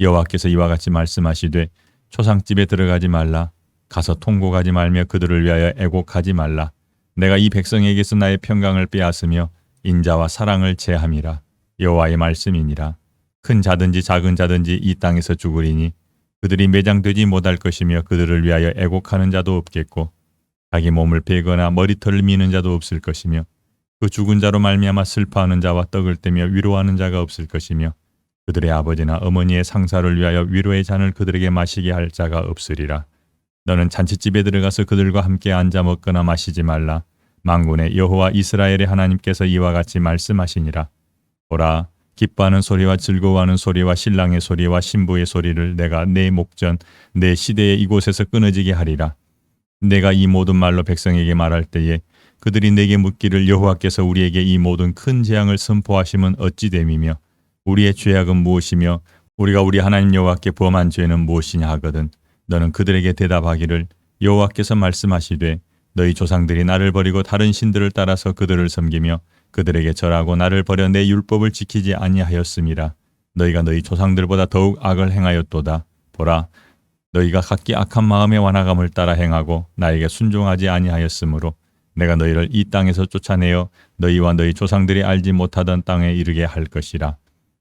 여호와께서 이와 같이 말씀하시되 초상집에 들어가지 말라. 가서 통곡하지 말며 그들을 위하여 애곡하지 말라. 내가 이 백성에게서 나의 평강을 빼앗으며 인자와 사랑을 제함이라. 여호와의 말씀이니라. 큰 자든지 작은 자든지 이 땅에서 죽으리니 그들이 매장되지 못할 것이며 그들을 위하여 애곡하는 자도 없겠고 자기 몸을 베거나 머리털을 미는 자도 없을 것이며 그 죽은 자로 말미암아 슬퍼하는 자와 떡을 떼며 위로하는 자가 없을 것이며 그들의 아버지나 어머니의 상사를 위하여 위로의 잔을 그들에게 마시게 할 자가 없으리라. 너는 잔치집에 들어가서 그들과 함께 앉아 먹거나 마시지 말라. 망군의 여호와 이스라엘의 하나님께서 이와 같이 말씀하시니라. 보라, 기뻐하는 소리와 즐거워하는 소리와 신랑의 소리와 신부의 소리를 내가 내 목전, 내 시대에 이곳에서 끊어지게 하리라. 내가 이 모든 말로 백성에게 말할 때에 그들이 내게 묻기를 여호와께서 우리에게 이 모든 큰 재앙을 선포하심은 어찌 됨이며 우리의 죄악은 무엇이며 우리가 우리 하나님 여호와께 범한 죄는 무엇이냐 하거든 너는 그들에게 대답하기를 여호와께서 말씀하시되 너희 조상들이 나를 버리고 다른 신들을 따라서 그들을 섬기며 그들에게 절하고 나를 버려 내 율법을 지키지 아니하였음이라 너희가 너희 조상들보다 더욱 악을 행하였도다. 보라 너희가 각기 악한 마음의 완화감을 따라 행하고 나에게 순종하지 아니하였으므로 내가 너희를 이 땅에서 쫓아내어 너희와 너희 조상들이 알지 못하던 땅에 이르게 할 것이라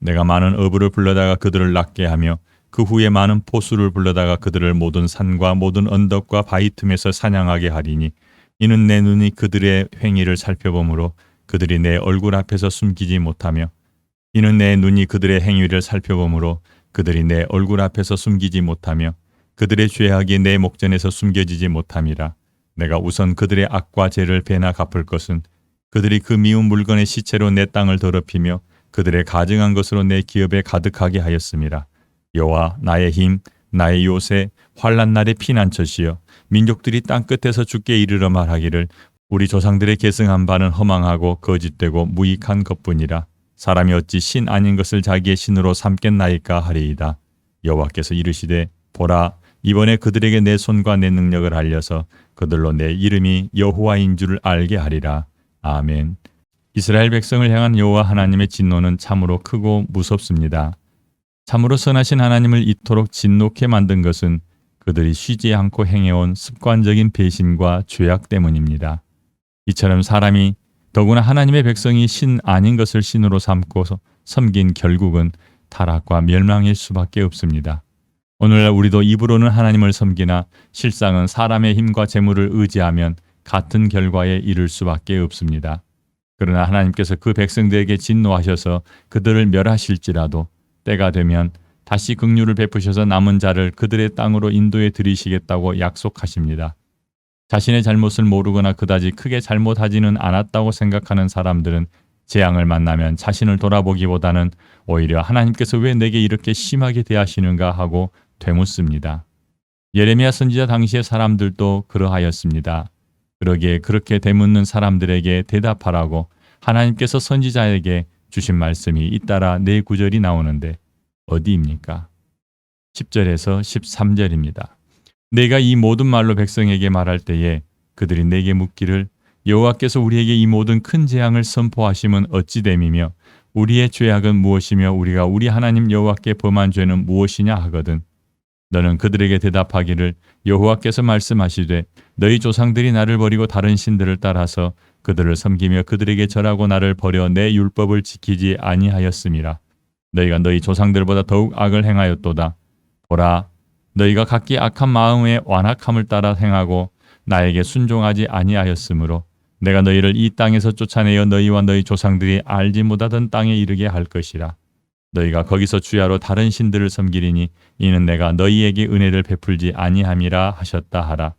내가 많은 어부를 불러다가 그들을 낫게 하며 그 후에 많은 포수를 불러다가 그들을 모든 산과 모든 언덕과 바위 틈에서 사냥하게 하리니 이는 내 눈이 그들의 행위를 살펴보므로 그들이 내 얼굴 앞에서 숨기지 못하며 이는 내 눈이 그들의 행위를 살펴보므로 그들이 내 얼굴 앞에서 숨기지 못하며 그들의 죄악이 내 목전에서 숨겨지지 못함이라. 내가 우선 그들의 악과 죄를 배나 갚을 것은 그들이 그 미운 물건의 시체로 내 땅을 더럽히며 그들의 가증한 것으로 내 기업에 가득하게 하였습니다. 여호와 나의 힘 나의 요새 환란 날의 피난처시여 민족들이 땅 끝에서 죽게 이르러 말하기를 우리 조상들의 계승한 바는 허망하고 거짓되고 무익한 것뿐이라 사람이 어찌 신 아닌 것을 자기의 신으로 삼겠나이까 하리이다. 여호와께서 이르시되 보라 이번에 그들에게 내 손과 내 능력을 알려서 그들로 내 이름이 여호와인 줄을 알게 하리라. 아멘. 이스라엘 백성을 향한 여호와 하나님의 진노는 참으로 크고 무섭습니다. 참으로 선하신 하나님을 이토록 진노케 만든 것은 그들이 쉬지 않고 행해온 습관적인 배신과 죄악 때문입니다. 이처럼 사람이 더구나 하나님의 백성이 신 아닌 것을 신으로 삼고서 섬긴 결국은 타락과 멸망일 수밖에 없습니다. 오늘날 우리도 입으로는 하나님을 섬기나 실상은 사람의 힘과 재물을 의지하면 같은 결과에 이를 수밖에 없습니다. 그러나 하나님께서 그 백성들에게 진노하셔서 그들을 멸하실지라도 때가 되면 다시 긍휼을 베푸셔서 남은 자를 그들의 땅으로 인도해 드리시겠다고 약속하십니다. 자신의 잘못을 모르거나 그다지 크게 잘못하지는 않았다고 생각하는 사람들은 재앙을 만나면 자신을 돌아보기보다는 오히려 하나님께서 왜 내게 이렇게 심하게 대하시는가 하고 되묻습니다. 예레미야 선지자 당시의 사람들도 그러하였습니다. 그러기에 그렇게 되묻는 사람들에게 대답하라고 하나님께서 선지자에게 주신 말씀이 잇따라 네 구절이 나오는데 어디입니까? 10절에서 13절입니다. 내가 이 모든 말로 백성에게 말할 때에 그들이 내게 묻기를 여호와께서 우리에게 이 모든 큰 재앙을 선포하심은 어찌 됨이며 우리의 죄악은 무엇이며 우리가 우리 하나님 여호와께 범한 죄는 무엇이냐 하거든 너는 그들에게 대답하기를 여호와께서 말씀하시되 너희 조상들이 나를 버리고 다른 신들을 따라서 그들을 섬기며 그들에게 절하고 나를 버려 내 율법을 지키지 아니하였음이라. 너희가 너희 조상들보다 더욱 악을 행하였도다. 보라, 너희가 각기 악한 마음의 완악함을 따라 행하고 나에게 순종하지 아니하였으므로 내가 너희를 이 땅에서 쫓아내어 너희와 너희 조상들이 알지 못하던 땅에 이르게 할 것이라. 너희가 거기서 주야로 다른 신들을 섬기리니 이는 내가 너희에게 은혜를 베풀지 아니함이라 하셨다 하라.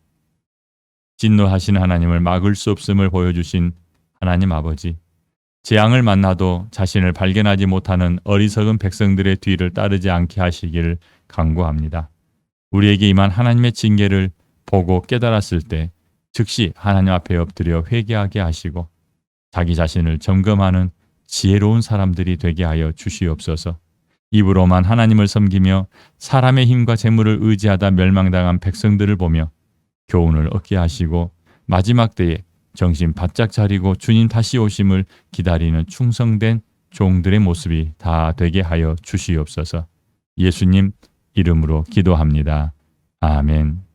진노하신 하나님을 막을 수 없음을 보여주신 하나님 아버지. 재앙을 만나도 자신을 발견하지 못하는 어리석은 백성들의 뒤를 따르지 않게 하시기를 간구합니다. 우리에게 임한 하나님의 징계를 보고 깨달았을 때 즉시 하나님 앞에 엎드려 회개하게 하시고 자기 자신을 점검하는 지혜로운 사람들이 되게 하여 주시옵소서. 입으로만 하나님을 섬기며 사람의 힘과 재물을 의지하다 멸망당한 백성들을 보며 교훈을 얻게 하시고 마지막 때에 정신 바짝 차리고 주님 다시 오심을 기다리는 충성된 종들의 모습이 다 되게 하여 주시옵소서. 예수님 이름으로 기도합니다. 아멘.